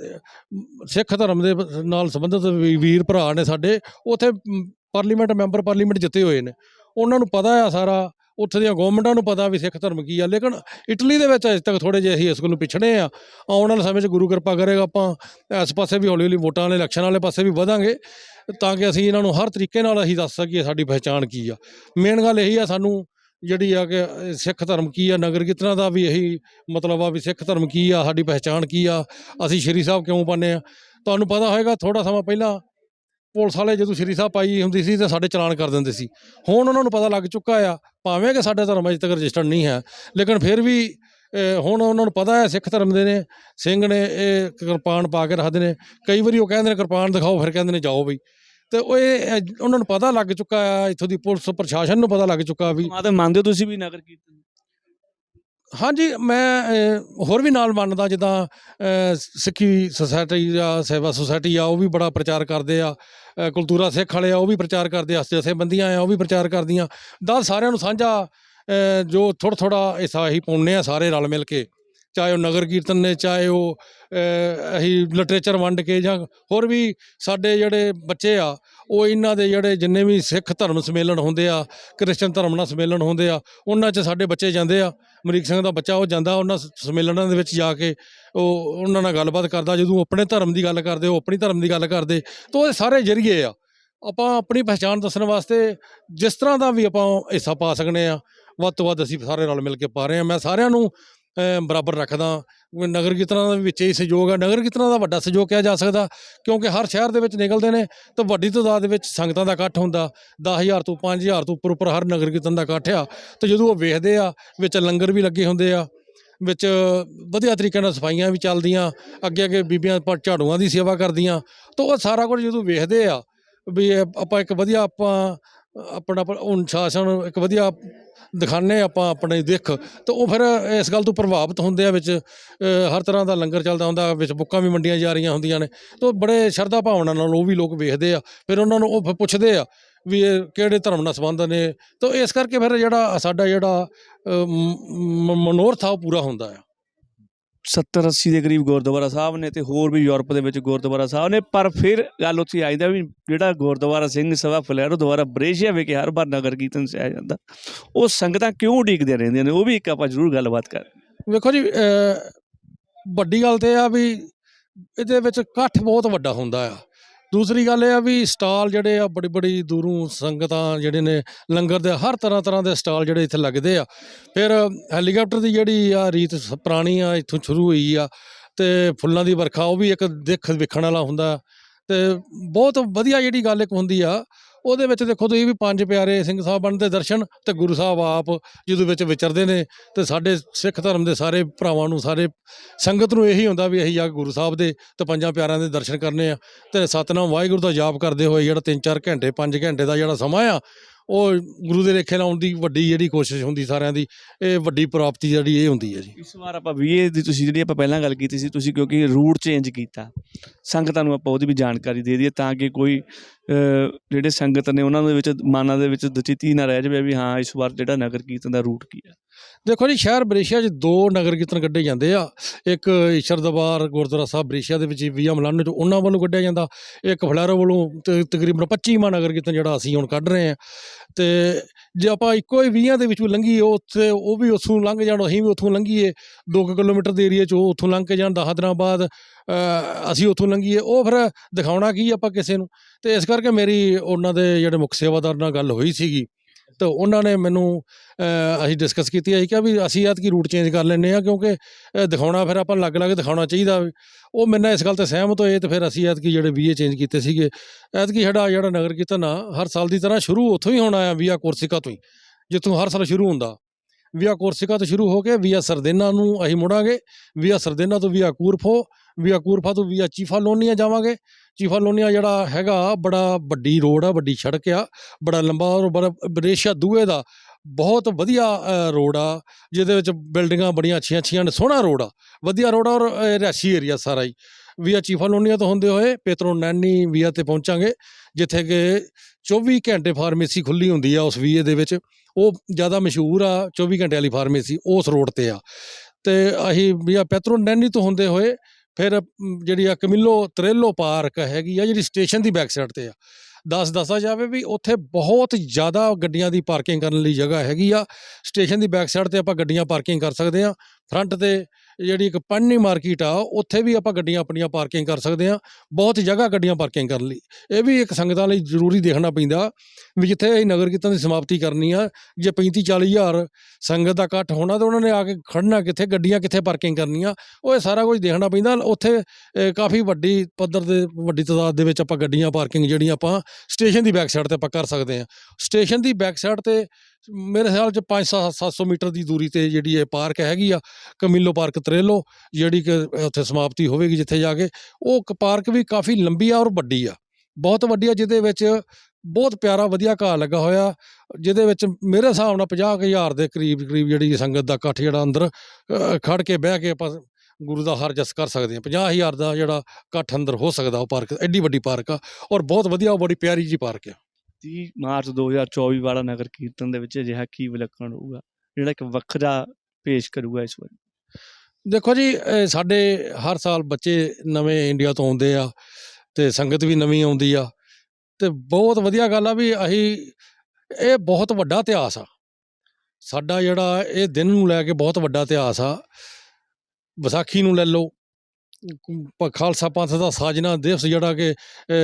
ਸਿੱਖ ਧਰਮ ਦੇ ਨਾਲ ਸੰਬੰਧਿਤ ਵੀ- ਵੀਰ ਭਰਾ ਨੇ ਸਾਡੇ, ਉੱਥੇ ਪਾਰਲੀਮੈਂਟ ਮੈਂਬਰ ਪਾਰਲੀਮੈਂਟ ਜਿੱਤੇ ਹੋਏ ਨੇ। ਉਹਨਾਂ ਨੂੰ ਪਤਾ ਆ ਸਾਰਾ ਉੱਥੇ ਦੀਆਂ ਗਵਰਨਮੈਂਟਾਂ ਨੂੰ ਪਤਾ ਵੀ ਸਿੱਖ ਧਰਮ ਕੀ ਆ, ਲੇਕਿਨ ਇਟਲੀ ਦੇ ਵਿੱਚ ਅਜੇ ਤੱਕ ਥੋੜੇ ਜਿਹੇ ਅਸੀਂ ਇਸ ਨੂੰ ਪਿਛੜੇ ਆ। ਆਉਣ ਵਾਲੇ ਸਮੇਂ 'ਚ ਗੁਰੂ ਕਿਰਪਾ ਕਰੇਗਾ ਆਪਾਂ, ਇਸ ਪਾਸੇ ਵੀ ਹੌਲੀ ਹੌਲੀ ਵੋਟਾਂ ਵਾਲੇ, ਇਲੈਕਸ਼ਨ ਵਾਲੇ ਪਾਸੇ ਵੀ ਵਧਾਂਗੇ, ਤਾਂ ਕਿ ਅਸੀਂ ਇਹਨਾਂ ਨੂੰ ਹਰ ਤਰੀਕੇ ਨਾਲ ਅਸੀਂ ਦੱਸ ਸਕੀਏ ਸਾਡੀ ਪਹਿਚਾਣ ਕੀ ਆ। ਮੇਨ ਗੱਲ ਇਹੀ ਆ, ਸਾਨੂੰ ਜਿਹੜੀ ਆ ਕਿ ਸਿੱਖ ਧਰਮ ਕੀ ਆ, ਨਗਰ ਕੀਰਤਨਾਂ ਦਾ ਵੀ ਇਹੀ ਮਤਲਬ ਆ ਵੀ ਸਿੱਖ ਧਰਮ ਕੀ ਆ, ਸਾਡੀ ਪਹਿਚਾਣ ਕੀ ਆ, ਅਸੀਂ ਸ਼੍ਰੀ ਸਾਹਿਬ ਕਿਉਂ ਪਾਉਂਦੇ ਆ? ਤੁਹਾਨੂੰ ਪਤਾ ਹੋਏਗਾ ਥੋੜਾ ਸਮਾਂ ਪਹਿਲਾਂ ਪੁਲਿਸ ਵਾਲੇ ਜਦੋਂ ਸ਼੍ਰੀ ਸਾਹਿਬ ਪਾਈ ਹੁੰਦੀ ਸੀ ਤਾਂ ਸਾਡੇ ਚਲਾਨ ਕਰ ਦਿੰਦੇ ਸੀ। ਹੁਣ ਉਹਨਾਂ ਨੂੰ ਪਤਾ ਲੱਗ ਚੁੱਕਾ ਆ, ਭਾਵੇਂ ਕਿ ਸਾਡਾ ਧਰਮ ਅਜੇ ਤੱਕ ਰਜਿਸਟਰਡ ਨਹੀਂ ਹੈ, ਲੇਕਿਨ ਫਿਰ ਵੀ ਹੁਣ ਉਹਨਾਂ ਨੂੰ ਪਤਾ ਹੈ ਸਿੱਖ ਧਰਮ ਦੇ ਨੇ, ਸਿੰਘ ਨੇ ਇਹ ਕਿਰਪਾਨ ਪਾ ਕੇ ਰੱਖਦੇ ਨੇ। ਕਈ ਵਾਰੀ ਉਹ ਕਹਿੰਦੇ ਨੇ, ਕਿਰਪਾਨ ਦਿਖਾਓ, ਫਿਰ ਕਹਿੰਦੇ ਨੇ ਜਾਓ ਬਈ। ਤੇ ਉਹ ਇਹ, ਉਹਨਾਂ ਨੂੰ ਪਤਾ ਲੱਗ ਚੁੱਕਾ ਆ, ਇੱਥੋਂ ਦੀ ਪੁਲਿਸ ਪ੍ਰਸ਼ਾਸਨ ਨੂੰ ਪਤਾ ਲੱਗ ਚੁੱਕਾ ਵੀ ਮਾਤਾ, ਮੰਨਦੇ ਹੋ ਤੁਸੀਂ ਵੀ ਨਗਰ ਕੀਰਤਨ? ਹਾਂਜੀ ਮੈਂ ਅਹ, ਹੋਰ ਵੀ ਨਾਲ ਮੰਨਦਾ ਜਿੱਦਾਂ ਅਹ, ਸਿੱਖੀ ਸੁਸਾਇਟੀ ਆ ਸੇਵਾ ਸੁਸਾਇਟੀ ਆ ਉਹ ਵੀ ਬੜਾ ਪ੍ਰਚਾਰ ਕਰਦੇ ਆ। ਅਹ, ਕੁਲਤੂਰਾ ਸਿੱਖ ਵਾਲੇ ਆ ਉਹ ਵੀ ਪ੍ਰਚਾਰ ਕਰਦੇ ਆ ਜਥੇਬੰਦੀਆਂ ਆ ਉਹ ਵੀ ਪ੍ਰਚਾਰ ਕਰਦੀਆਂ। ਦਾ ਸਾਰਿਆਂ ਨੂੰ ਸਾਂਝਾ ਅਹ, ਜੋ ਥੋੜਾ ਥੋੜਾ ਹਿੱਸਾ ਅਸੀਂ ਪਾਉਂਦੇ ਆ ਸਾਰੇ ਰਲ ਮਿਲ ਕੇ। ਚਾਹੇ ਉਹ ਨਗਰ ਕੀਰਤਨ ਨੇ ਚਾਹੇ ਉਹ ਅਹ, ਅਸੀਂ ਲਿਟਰੇਚਰ ਵੰਡ ਕੇ ਜਾਂ ਹੋਰ ਵੀ ਸਾਡੇ ਜਿਹੜੇ ਬੱਚੇ ਆ ਉਹ ਇਹਨਾਂ ਦੇ ਜਿਹੜੇ ਜਿੰਨੇ ਵੀ ਸਿੱਖ ਧਰਮ ਸੰਮੇਲਨ ਹੁੰਦੇ ਆ, ਕ੍ਰਿਸਚਨ ਧਰਮ ਨਾਲ ਸੰਮੇਲਨ ਹੁੰਦੇ ਆ, ਉਹਨਾਂ 'ਚ ਸਾਡੇ ਬੱਚੇ ਜਾਂਦੇ ਆ ਅਮਰੀਕ ਸਿੰਘ ਦਾ ਬੱਚਾ ਉਹ ਜਾਂਦਾ ਉਹਨਾਂ ਸੰਮੇਲਨਾਂ ਦੇ ਵਿੱਚ ਜਾ ਕੇ ਉਹ ਉਹਨਾਂ ਨਾਲ ਗੱਲਬਾਤ ਕਰਦਾ, ਜਦੋਂ ਆਪਣੇ ਧਰਮ ਦੀ ਗੱਲ ਕਰਦੇ, ਉਹ ਆਪਣੀ ਧਰਮ ਦੀ ਗੱਲ ਕਰਦੇ, ਤਾਂ ਉਹ ਸਾਰੇ ਜਰੀਏ ਆ। ਆਪਾਂ ਆਪਣੀ ਪਛਾਣ ਦੱਸਣ ਵਾਸਤੇ ਜਿਸ ਤਰ੍ਹਾਂ ਦਾ ਵੀ ਆਪਾਂ ਹਿੱਸਾ ਪਾ ਸਕਨੇ ਆ, ਵੱਧ ਤੋਂ ਵੱਧ ਅਸੀਂ ਸਾਰੇ ਰਲ ਮਿਲ ਕੇ ਪਾ ਰਹੇ ਆ। ਮੈਂ ਸਾਰਿਆਂ ਨੂੰ ਬਰਾਬਰ ਰੱਖਦਾ ਨਗਰ ਕੀਰਤਨਾਂ ਦੇ ਵਿੱਚ ਹੀ ਸਹਿਯੋਗ ਆ। ਨਗਰ ਕੀਰਤਨਾਂ ਦਾ ਵੱਡਾ ਸਹਿਯੋਗ ਕਿਹਾ ਜਾ ਸਕਦਾ, ਕਿਉਂਕਿ ਹਰ ਸ਼ਹਿਰ ਦੇ ਵਿੱਚ ਨਿਕਲਦੇ ਨੇ ਤਾਂ ਵੱਡੀ ਤਾਦਾਦ ਦੇ ਵਿੱਚ ਸੰਗਤਾਂ ਦਾ ਇਕੱਠ ਹੁੰਦਾ। 10000 ਤੋਂ 5000 ਤੋਂ ਉੱਪਰ ਉੱਪਰ ਹਰ ਨਗਰ ਕੀਰਤਨ ਦਾ ਇਕੱਠ ਆ ਤੇ ਜਦੋਂ ਉਹ ਵੇਖਦੇ ਆ, ਵਿੱਚ ਲੰਗਰ ਵੀ ਲੱਗੇ ਹੁੰਦੇ ਆ, ਵਿੱਚ ਵਧੀਆ ਤਰੀਕੇ ਨਾਲ ਸਫਾਈਆਂ ਵੀ ਚੱਲਦੀਆਂ ਅੱਗੇ ਅੱਗੇ ਬੀਬੀਆਂ ਪ- ਝਾੜੂਆਂ ਦੀ ਸੇਵਾ ਕਰਦੀਆਂ, ਤਾਂ ਉਹ ਸਾਰਾ ਕੁਝ ਜਦੋਂ ਵੇਖਦੇ ਆ, ਵੀ ਆਪਾਂ ਇੱਕ ਵਧੀਆ ਆਪਾਂ ਆਪਣਾ ਪ- ਅਨੁਸ਼ਾਸਨ ਇੱਕ ਵਧੀਆ ਦਿਖਾਣੇ ਆਪਾਂ ਆਪਣੇ ਦਿੱਖ। ਤਾਂ ਉਹ ਫਿਰ ਇਸ ਗੱਲ ਤੋਂ ਪ੍ਰਭਾਵਿਤ ਹੁੰਦੇ ਆ ਵਿੱਚ ਹਰ ਤਰ੍ਹਾਂ ਦਾ ਲੰਗਰ ਚੱਲਦਾ ਹੁੰਦਾ, ਵਿੱਚ ਬੁੱਕਾਂ ਵੀ ਵੰਡੀਆਂ ਜਾ ਰਹੀਆਂ ਹੁੰਦੀਆਂ ਨੇ। ਤਾਂ ਬੜੇ ਸ਼ਰਧਾ ਭਾਵਨਾ ਨਾਲ ਉਹ ਵੀ ਲੋਕ ਵੇਖਦੇ ਆ। ਫਿਰ ਉਹਨਾਂ ਨੂੰ ਉਹ ਪੁੱਛਦੇ ਆ ਵੀ ਇਹ ਕਿਹੜੇ ਧਰਮ ਨਾਲ ਸੰਬੰਧ ਨੇ। ਤਾਂ ਇਸ ਕਰਕੇ ਫਿਰ ਜਿਹੜਾ ਸਾਡਾ ਜਿਹੜਾ ਮਨੋਰਥ ਆ ਉਹ ਪੂਰਾ ਹੁੰਦਾ ਆ। 70 80 ਦੇ ਕਰੀਬ ਗੁਰਦੁਆਰਾ ਸਾਹਿਬ ਨੇ ਤੇ ਹੋਰ ਵੀ ਯੂਰਪ ਦੇ ਵਿੱਚ ਗੁਰਦੁਆਰਾ ਸਾਹਿਬ ਨੇ, ਪਰ ਫਿਰ ਗੱਲ ਉੱਥੇ ਆਈਦਾ ਵੀ ਜਿਹੜਾ ਗੁਰਦੁਆਰਾ ਸਿੰਘ ਸਭਾ ਫਲੈਰੋ ਦੁਆਰਾ ਬਰੇਸ਼ੀਆ ਵਿਖੇ ਹਰ ਵਾਰ ਨਗਰ ਕੀਰਤਨ ਸਿਆ ਜਾਂਦਾ, ਉਹ ਸੰਗਤਾਂ ਕਿਉਂ ਉਡੀਕਦੀਆਂ ਰਹਿੰਦੀਆਂ ਨੇ? ਉਹ ਵੀ ਇੱਕ ਆਪਾਂ ਜ਼ਰੂਰ ਗੱਲਬਾਤ ਕਰ ਵੇਖੋ ਜੀ ਵੱਡੀ ਗੱਲ ਤੇ ਆ ਵੀ ਇਹਦੇ ਵਿੱਚ ਇਕੱਠ ਬਹੁਤ ਵੱਡਾ ਹੁੰਦਾ ਆ। ਦੂਸਰੀ ਗੱਲ ਇਹ ਆ ਵੀ ਸਟਾਲ ਜਿਹੜੇ ਆ, ਬੜੀ ਬੜੀ ਦੂਰੋਂ ਸੰਗਤਾਂ ਜਿਹੜੇ ਨੇ ਲੰਗਰ ਦੇ, ਹਰ ਤਰ੍ਹਾਂ ਤਰ੍ਹਾਂ ਦੇ ਸਟਾਲ ਜਿਹੜੇ ਇੱਥੇ ਲੱਗਦੇ ਆ। ਫਿਰ ਹੈਲੀਕਾਪਟਰ ਦੀ ਜਿਹੜੀ ਆ ਰੀਤ ਸ- ਪੁਰਾਣੀ ਆ, ਇੱਥੋਂ ਸ਼ੁਰੂ ਹੋਈ ਆ ਤੇ ਫੁੱਲਾਂ ਦੀ ਵਰਖਾ, ਉਹ ਵੀ ਇੱਕ ਦੇਖ ਵੇਖਣ ਵਾਲਾ ਹੁੰਦਾ। ਤੇ ਬਹੁਤ ਵਧੀਆ ਜਿਹੜੀ ਗੱਲ ਇੱਕ ਹੁੰਦੀ ਆ ਉਹਦੇ ਵਿੱਚ ਦੇਖੋ ਤੁਸੀਂ ਵੀ ਪੰਜ ਪਿਆਰੇ ਸਿੰਘ ਸਾਹਿਬਾਨ ਦੇ ਦਰਸ਼ਨ ਤੇ ਗੁਰੂ ਸਾਹਿਬ ਆਪ ਜਦੋਂ ਵਿੱਚ ਵਿਚਰਦੇ ਨੇ ਤੇ ਸਾਡੇ ਸਿੱਖ ਧਰਮ ਦੇ ਸਾਰੇ ਭਰਾਵਾਂ ਨੂੰ, ਸਾਰੇ ਸੰਗਤ ਨੂੰ ਇਹੀ ਹੁੰਦਾ ਵੀ ਅਸੀਂ ਜਾ ਕੇ ਗੁਰੂ ਸਾਹਿਬ ਦੇ ਤੇ ਪੰਜਾਂ ਪਿਆਰਿਆਂ ਦੇ ਦਰਸ਼ਨ ਕਰਨੇ ਆ ਤੇ ਸਤਨਾਮ ਵਾਹਿਗੁਰੂ ਦਾ ਜਾਪ ਕਰਦੇ ਹੋਏ ਜਿਹੜਾ 3-4 ਘੰਟੇ 5 ਘੰਟੇ ਦਾ ਜਿਹੜਾ ਸਮਾਂ ਆ ਉਹ ਗੁਰੂ ਦੇ ਰੇਖੇ ਲਾਉਣ ਦੀ ਵੱਡੀ ਜਿਹੜੀ ਕੋਸ਼ਿਸ਼ ਹੁੰਦੀ ਸਾਰਿਆਂ ਦੀ, ਇਹ ਵੱਡੀ ਪ੍ਰਾਪਤੀ ਜਿਹੜੀ ਇਹ ਹੁੰਦੀ ਹੈ ਜੀ। ਇਸ ਵਾਰ ਆਪਾਂ ਵੀਏ ਦੀ ਤੁਸੀਂ ਜਿਹੜੀ ਆਪਾਂ ਪਹਿਲਾਂ ਗੱਲ ਕੀਤੀ ਸੀ, ਤੁਸੀਂ ਕਿਉਂਕਿ ਰੂਟ ਚੇਂਜ ਕੀਤਾ, ਸੰਗਤਾਂ ਨੂੰ ਆਪਾਂ ਉਹਦੀ ਵੀ ਜਾਣਕਾਰੀ ਦੇ ਦਈਏ ਤਾਂ ਕਿ ਕੋਈ ਜਿਹੜੇ ਸੰਗਤ ਨੇ ਉਹਨਾਂ ਦੇ ਵਿੱਚ, ਮਨਾਂ ਦੇ ਵਿੱਚ ਦਚਿਤੀ ਨਾ ਰਹਿ ਜਾਵੇ ਵੀ ਹਾਂ, ਇਸ ਵਾਰ ਜਿਹੜਾ ਨਗਰ ਕੀਰਤਨ ਦਾ ਰੂਟ ਕੀ ਹੈ ਦੇਖੋ ਜੀ, ਸ਼ਹਿਰ ਬਰੇਸ਼ੀਆ 'ਚ ਦੋ ਨਗਰ ਕੀਰਤਨ ਕੱਢੇ ਜਾਂਦੇ ਆ। ਇੱਕ ਈਸ਼ਰ ਦਰਬਾਰ, ਗੁਰਦੁਆਰਾ ਸਾਹਿਬ ਬਰੇਸ਼ੀਆ ਦੇ ਵਿੱਚ ਵੀਆ ਮਲਾਨੇ 'ਚ ਉਹਨਾਂ ਵੱਲੋਂ ਕੱਢਿਆ ਜਾਂਦਾ। ਇੱਕ ਫਲੈਰੋ ਵੱਲੋਂ ਤੇ, ਤਕਰੀਬਨ 25ਵਾਂ ਨਗਰ ਕੀਰਤਨ ਜਿਹੜਾ ਅਸੀਂ ਹੁਣ ਕੱਢ ਰਹੇ ਆ। ਤੇ ਜੇ ਆਪਾਂ ਇੱਕੋ ਹੀ 20 ਦੇ ਵਿੱਚੋਂ ਲੰਘੀਏ, ਉੱਥੇ ਉਹ ਵੀ ਉੱਥੋਂ ਲੰਘ ਜਾਣ, ਅਸੀਂ ਵੀ ਉੱਥੋਂ ਲੰਘੀਏ। 2 ਕਿਲੋਮੀਟਰ ਦੇ ਏਰੀਆ 'ਚ ਉਹ ਉੱਥੋਂ ਲੰਘ ਕੇ ਜਾਣ 10 ਦਿਨਾਂ ਬਾਅਦ ਅਸੀਂ ਉੱਥੋਂ ਲੰਘੀਏ। ਉਹ ਫਿਰ ਦਿਖਾਉਣਾ ਕੀ ਆਪਾਂ ਕਿਸੇ ਨੂੰ? ਤੇ ਇਸ ਕਰਕੇ ਮੇਰੀ ਉਹਨਾਂ ਦੇ ਜਿਹੜੇ ਮੁੱਖ ਸੇਵਾਦਾਰ ਨਾਲ ਗੱਲ ਹੋਈ ਸੀਗੀ। ਤਾਂ ਉਹਨਾਂ ਨੇ ਮੈਨੂੰ ਅਸੀਂ ਡਿਸਕਸ ਕੀਤੀ ਅਸੀਂ ਕਿਹਾ ਵੀ ਅਸੀਂ ਐਤਕੀ ਰੂਟ ਚੇਂਜ ਕਰ ਲੈਂਦੇ ਆ ਕਿਉਂਕਿ ਅ, ਦਿਖਾਉਣਾ ਫਿਰ ਆਪਾਂ ਅਲੱਗ ਅਲੱਗ ਦਿਖਾਉਣਾ ਚਾਹੀਦਾ ਉਹ ਮੇਰੇ ਇਸ ਗੱਲ ਤੇ ਸਹਿਮਤ ਹੋਏ ਤੇ ਫਿਰ ਅਸੀਂ ਐਤਕੀ ਜਿਹੜੇ ਵੀਏ ਚੇਂਜ ਕੀਤੇ ਸੀਗੇ ਐਤਕੀ ਸਾਡਾ ਜਿਹੜਾ ਨਗਰ ਕੀਰਤਨ ਆ ਹਰ ਸਾਲ ਦੀ ਤਰ੍ਹਾਂ ਸ਼ੁਰੂ ਉੱਥੋਂ ਹੀ ਹੋਣਾ ਆ ਵੀਆ ਕੋਰਸਿਕਾ ਤੋਂ ਹੀ ਜਿੱਥੋਂ ਹਰ ਸਾਲ ਸ਼ੁਰੂ ਹੁੰਦਾ। ਵੀਆ ਕੋਰਸਿਕਾ ਤੋਂ ਸ਼ੁਰੂ ਹੋ ਕੇ ਵੀਆ ਸਰਦੇਨਾ ਨੂੰ ਅਸੀਂ ਮੁੜਾਂਗੇ ਵੀਆ ਸਰਦੇਨਾ ਤੋਂ ਵੀਆ ਕੂਰਫੋ ਵੀਆ ਕੂਰਫਾ ਤੋਂ ਵੀਆ ਚੀਫਾ ਲੋਨੀਆ ਜਾਵਾਂਗੇ। ਚੀਫਾ ਲੋਨੀਆ ਜਿਹੜਾ ਹੈਗਾ, ਬੜਾ ਵੱਡੀ ਰੋਡ ਆ, ਵੱਡੀ ਸੜਕ ਆ, ਬੜਾ ਲੰਬਾ ਔਰ ਬੜਾ ਬਰੇਸ਼ਾ ਦੂਏ ਦਾ। ਬਹੁਤ ਵਧੀਆ ਰੋਡ ਆ, ਜਿਹਦੇ ਵਿੱਚ ਬਿਲਡਿੰਗਾਂ ਬੜੀਆਂ ਅੱਛੀਆਂ ਅੱਛੀਆਂ ਨੇ, ਸੋਹਣਾ ਰੋਡ ਆ। ਵਧੀਆ ਰੋਡ ਆ ਔਰ ਰਿਹਾਸੀ ਏਰੀਆ ਸਾਰਾ ਹੀ। ਵੀਆ ਚੀਫਾ ਲੋਨੀਆ ਤੋਂ ਹੁੰਦੇ ਹੋਏ ਪੇਤਰੋ ਨੈਨੀ ਵੀਆ ਤੇ ਪਹੁੰਚਾਂਗੇ, ਜਿੱਥੇ ਕਿ 24 ਘੰਟੇ ਫਾਰਮੇਸੀ ਖੁੱਲੀ ਹੁੰਦੀ ਆ ਉਸ ਵੀਏ ਦੇ ਵਿੱਚ। ਉਹ ਜ਼ਿਆਦਾ ਮਸ਼ਹੂਰ ਆ 24 ਘੰਟੇ ਵਾਲੀ ਫਾਰਮੇਸੀ ਉਸ ਰੋਡ ਤੇ ਆ। ਤੇ ਅਸੀਂ ਵੀਆ ਪੈਤਰੋ ਨੈਨੀ ਤੋਂ ਹੁੰਦੇ ਹੋਏ ਫਿਰ ਜਿਹੜੀ ਆ ਕਮਿਲੋ ਤਰੇਲੋ ਪਾਰਕ ਹੈਗੀ ਆ, ਜਿਹੜੀ ਸਟੇਸ਼ਨ ਦੀ ਬੈਕ ਸਾਈਡ ਤੇ ਆ। ਦੱਸ ਦੱਸਿਆ ਜਾਵੇ ਵੀ ਉੱਥੇ ਬਹੁਤ ਜ਼ਿਆਦਾ ਗੱਡੀਆਂ ਦੀ ਪਾਰਕਿੰਗ ਕਰਨ ਲਈ ਜਗ੍ਹਾ ਹੈਗੀ ਆ। ਸਟੇਸ਼ਨ ਦੀ ਬੈਕ ਸਾਈਡ ਤੇ ਆਪਾਂ ਗੱਡੀਆਂ ਪਾਰਕਿੰਗ ਕਰ ਸਕਦੇ ਆ। ਫਰੰਟ ਤੇ ਜਿਹੜੀ ਇੱਕ ਪੰਨੀ ਮਾਰਕੀਟ ਆ, ਉੱਥੇ ਵੀ ਆਪਾਂ ਗੱਡੀਆਂ ਆਪਣੀਆਂ ਪਾਰਕਿੰਗ ਕਰ ਸਕਦੇ ਆ ਬਹੁਤ ਜਗ੍ਹਾ ਗੱਡੀਆਂ ਪਾਰਕਿੰਗ ਕਰਨ ਲਈ। ਇਹ ਵੀ ਇੱਕ ਸੰਗਤਾਂ ਲਈ ਜ਼ਰੂਰੀ ਦੇਖਣਾ ਪੈਂਦਾ ਵੀ ਜਿੱਥੇ ਅਸੀਂ ਨਗਰ ਕੀਰਤਨ ਦੀ ਸਮਾਪਤੀ ਕਰਨੀ ਆ, ਜੇ 35 40 ਹਜ਼ਾਰ ਸੰਗਤ ਦਾ ਇਕੱਠ ਹੋਣਾ, ਤਾਂ ਉਹਨਾਂ ਨੇ ਆ ਕੇ ਖੜਨਾ ਕਿੱਥੇ, ਗੱਡੀਆਂ ਕਿੱਥੇ ਪਾਰਕਿੰਗ ਕਰਨੀਆਂ, ਉਹ ਇਹ ਸਾਰਾ ਕੁਝ ਦੇਖਣਾ ਪੈਂਦਾ। ਉੱਥੇ ਕਾਫੀ ਵੱਡੀ ਪੱਧਰ ਦੇ ਵੱਡੀ ਤਾਦਾਦ ਦੇ ਵਿੱਚ ਆਪਾਂ ਗੱਡੀਆਂ ਪਾਰਕਿੰਗ ਜਿਹੜੀਆਂ ਆਪਾਂ ਸਟੇਸ਼ਨ ਦੀ ਬੈਕ ਸਾਈਡ ਤੇ ਆਪਾਂ ਕਰ ਸਕਦੇ ਹਾਂ। ਸਟੇਸ਼ਨ ਦੀ ਬੈਕ ਸਾਈਡ ਤੇ ਮੇਰੇ ਖਿਆਲ ਚ 5 700 ਮੀਟਰ ਦੀ ਦੂਰੀ ਤੇ ਜਿਹੜੀ ਇਹ ਪਾਰਕ ਹੈਗੀ ਆ ਕਮਿਲੋ ਪਾਰਕ ਤਰੇਲੋ ਜਿਹੜੀ ਕਿ ਉੱਥੇ ਸਮਾਪਤੀ ਹੋਵੇਗੀ ਜਿੱਥੇ ਜਾ ਕੇ ਉਹ ਕ- ਪਾਰਕ ਵੀ ਕਾਫੀ ਲੰਬੀ ਆ ਔਰ ਵੱਡੀ ਆ। ਬਹੁਤ ਵੱਡੀ ਆ ਜਿਹਦੇ ਵਿੱਚ ਬਹੁਤ ਪਿਆਰਾ ਵਧੀਆ ਘਾਹ ਲੱਗਾ ਹੋਇਆ ਜਿਹਦੇ ਵਿੱਚ ਮੇਰੇ ਹਿਸਾਬ ਨਾਲ 50000 ਦੇ ਕਰੀਬ ਕਰੀਬ ਜਿਹੜੀ ਸੰਗਤ ਦਾ ਇਕੱਠ ਜਿਹੜਾ ਅੰਦਰ ਅ, ਖੜ ਕੇ ਬਹਿ ਕੇ ਆਪਾਂ ਗੁਰੂ ਦਾ ਹਰ ਜਸ ਕਰ ਸਕਦੇ ਹਾਂ। 50000 ਦਾ ਜਿਹੜਾ ਇਕੱਠ ਅੰਦਰ ਹੋ ਸਕਦਾ ਉਹ ਪਾਰਕ ਐਡੀ ਵੱਡੀ ਪਾਰਕ ਆ ਔਰ ਬਹੁਤ ਵਧੀਆ ਉਹ ਬੜੀ ਪਿਆਰੀ ਜੀ ਪਾਰਕ ਆ। 30 ਮਾਰਚ 2024 ਵਾਲਾ ਨਗਰ ਕੀਰਤਨ ਦੇ ਵਿੱਚ ਅਜਿਹਾ ਕੀ ਵਿਲੱਖਣ ਹੋਊਗਾ? ਜਿਹੜਾ ਇੱਕ ਵੱਖਰਾ ਪੇਸ਼ ਕਰੂਗਾ ਇਸ ਵਾਰ? ਦੇਖੋ ਜੀ ਸਾਡੇ ਹਰ ਸਾਲ ਬੱਚੇ ਨਵੇਂ ਇੰਡੀਆ ਤੋਂ ਆਉਂਦੇ ਆ ਤੇ ਸੰਗਤ ਵੀ ਨਵੀਂ ਆਉਂਦੀ ਆ ਤੇ ਬਹੁਤ ਵਧੀਆ ਗੱਲ ਆ ਵੀ ਅਸੀਂ, ਇਹ ਬਹੁਤ ਵੱਡਾ ਇਤਿਹਾਸ ਆ। ਸਾਡਾ ਜਿਹੜਾ ਇਹ ਦਿਨ ਨੂੰ ਲੈ ਕੇ ਬਹੁਤ ਵੱਡਾ ਇਤਿਹਾਸ ਆ। ਵਿਸਾਖੀ ਨੂੰ ਲੈ ਲਓ ਖਾਲਸਾ ਪੰਥ ਦਾ ਸਾਜਨਾ ਦਿਵਸ ਜਿਹੜਾ ਕਿ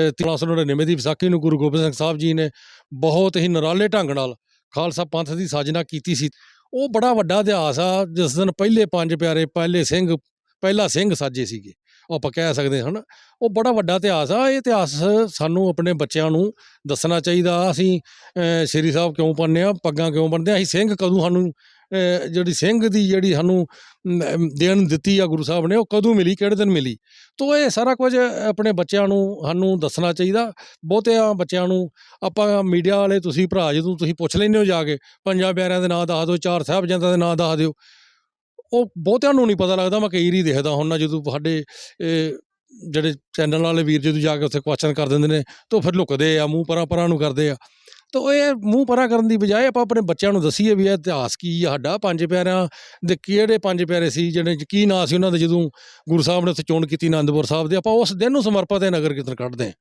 1399 ਦੀ ਵਿਸਾਖੀ ਨੂੰ ਗੁਰੂ ਗੋਬਿੰਦ ਸਿੰਘ ਸਾਹਿਬ ਜੀ ਨੇ ਬਹੁਤ ਹੀ ਨਿਰਾਲੇ ਢੰਗ ਨਾਲ ਖਾਲਸਾ ਪੰਥ ਦੀ ਸਾਜਨਾ ਕੀਤੀ ਸੀ। ਉਹ ਬੜਾ ਵੱਡਾ ਇਤਿਹਾਸ ਆ, ਜਿਸ ਦਿਨ ਪਹਿਲੇ ਪੰਜ ਪਿਆਰੇ, ਪਹਿਲੇ ਸਿੰਘ, ਪਹਿਲਾ ਸਿੰਘ ਸਾਜੇ ਸੀਗੇ ਉਹ ਆਪਾਂ ਕਹਿ ਸਕਦੇ ਹਾਂ, ਹਨਾ? ਉਹ ਬੜਾ ਵੱਡਾ ਇਤਿਹਾਸ ਆ। ਇਹ ਇਤਿਹਾਸ ਸਾਨੂੰ ਆਪਣੇ ਬੱਚਿਆਂ ਨੂੰ ਦੱਸਣਾ ਚਾਹੀਦਾ। ਅਸੀਂ ਸ਼੍ਰੀ ਸਾਹਿਬ ਕਿਉਂ ਪਾਉਂਦੇ ਆ, ਪੱਗਾਂ ਕਿਉਂ ਬੰਨਦੇ ਆ? ਅਸੀਂ ਸਿੰਘ ਕਦੋਂ ਸਾਨੂੰ ਜਿਹੜੀ ਸਿੰਘ ਦੀ ਜਿਹੜੀ ਸਾਨੂੰ ਦੇਣ ਦਿੱਤੀ ਆ ਗੁਰੂ ਸਾਹਿਬ ਨੇ, ਉਹ ਕਦੋਂ ਮਿਲੀ, ਕਿਹੜੇ ਦਿਨ ਮਿਲੀ? ਤੋ ਇਹ ਸਾਰਾ ਕੁਝ ਆਪਣੇ ਬੱਚਿਆਂ ਨੂੰ, ਸਾਨੂੰ ਦੱਸਣਾ ਚਾਹੀਦਾ। ਬਹੁਤਿਆਂ ਬੱਚਿਆਂ ਨੂੰ ਆਪਾਂ ਮੀਡੀਆ ਵਾਲੇ, ਤੁਸੀਂ ਭਰਾ ਜਦੋਂ ਤੁਸੀਂ ਪੁੱਛ ਲੈਂਦੇ ਹੋ ਜਾ ਕੇ, ਪੰਜਾਂ ਪਿਆਰਿਆਂ ਦੇ ਨਾਂ ਦੱਸ ਦਿਓ, ਚਾਰ ਸਾਹਿਬਜ਼ਾਦਿਆਂ ਦੇ ਨਾਂ ਦੱਸ ਦਿਓ, ਉਹ ਬਹੁਤਿਆਂ ਨੂੰ ਨਹੀਂ ਪਤਾ ਲੱਗਦਾ, ਮੈਂ ਕਈ ਵਾਰੀ ਦੇਖਦਾ ਹੁੰਦਾ ਜਦੋਂ ਸਾਡੇ ਜਿਹੜੇ ਚੈਨਲ ਵਾਲੇ ਵੀਰ ਜਦੋਂ ਜਾ ਕੇ ਉੱਥੇ ਕੁਐਸਚਨ ਕਰ ਦਿੰਦੇ ਨੇ, ਤਾਂ ਉਹ ਫਿਰ ਲੁਕਦੇ ਆ, ਮੂੰਹ ਪਰਾਂ ਪਰਾਂ ਨੂੰ ਕਰਦੇ ਆ। ਤਾਂ ਇਹ ਮੂੰਹ ਪਰਾਂ ਕਰਨ ਦੀ ਬਜਾਏ ਆਪਾਂ ਆਪਣੇ ਬੱਚਿਆਂ ਨੂੰ ਦਸੀਏ ਵੀ ਇਹ ਇਤਿਹਾਸ ਕੀ ਆ, ਸਾਡਾ ਪੰਜ ਪਿਆਰਿਆਂ ਦੇ ਕਿਹੜੇ ਪੰਜ ਪਿਆਰੇ ਸੀ ਜਿਹੜੇ ਕੀ ਨਾਂ ਸੀ ਉਹਨਾਂ ਦੇ ਜਦੋਂ ਗੁਰੂ ਸਾਹਿਬ ਨੇ ਉੱਥੇ ਚੋਣ ਕੀਤੀ ਆਨੰਦਪੁਰ ਸਾਹਿਬ ਦੇ, ਆਪਾਂ ਉਸ ਦਿਨ ਨੂੰ ਸਮਰਪਿਤ ਹੈ ਨਗਰ ਕੀਰਤਨ ਕੱਢਦੇ ਹਾਂ।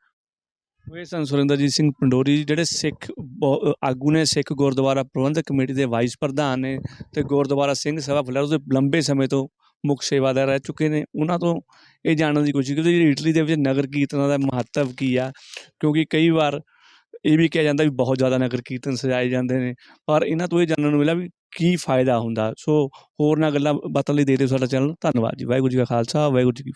ਉਹ ਸਨ ਸੁਰਿੰਦਰਜੀਤ ਸਿੰਘ ਪੰਡੋਰੀ ਜਿਹੜੇ ਸਿੱਖ ਬਹੁ- ਆਗੂ ਨੇ ਸਿੱਖ ਗੁਰਦੁਆਰਾ ਪ੍ਰਬੰਧਕ ਕਮੇਟੀ ਦੇ ਵਾਈਸ ਪ੍ਰਧਾਨ ਨੇ ਤੇ ਗੁਰਦੁਆਰਾ ਸਿੰਘ ਸਭਾ ਫਲੈਰੋ ਦੇ ਲੰਬੇ ਸਮੇਂ ਤੋਂ ਮੁੱਖ ਸੇਵਾਦਾਰ ਰਹਿ ਚੁੱਕੇ ਨੇ, ਉਹਨਾਂ ਤੋਂ ਇਹ ਜਾਣਨ ਦੀ ਕੋਸ਼ਿਸ਼ ਕੀਤੀ ਜਿਹੜੀ ਇਟਲੀ ਦੇ ਵਿੱਚ ਨਗਰ ਕੀਰਤਨਾਂ ਦਾ ਮਹੱਤਵ ਕੀ ਆ, ਕਿਉਂਕਿ ਕਈ ਵਾਰ ਇਹ ਵੀ ਕਿਹਾ ਜਾਂਦਾ ਵੀ ਬਹੁਤ ਜ਼ਿਆਦਾ ਨਗਰ ਕੀਰਤਨ ਸਜਾਏ ਜਾਂਦੇ ਨੇ, ਪਰ ਇਹਨਾਂ ਤੋਂ ਇਹ ਜਾਣਨ ਨੂੰ ਮਿਲਿਆ ਵੀ ਕੀ ਫਾਇਦਾ ਹੁੰਦਾ। ਸੋ ਹੋਰ ਨਾ ਗੱਲਾਂ ਬਾਤਾਂ ਲਈ ਦੇ ਦਿਓ ਸਾਡਾ ਚੈਨਲ। ਧੰਨਵਾਦ ਜੀ। ਵਾਹਿਗੁਰੂ ਜੀ ਕਾ ਖਾਲਸਾ, ਵਾਹਿਗੁਰੂ ਜੀ ਕੀ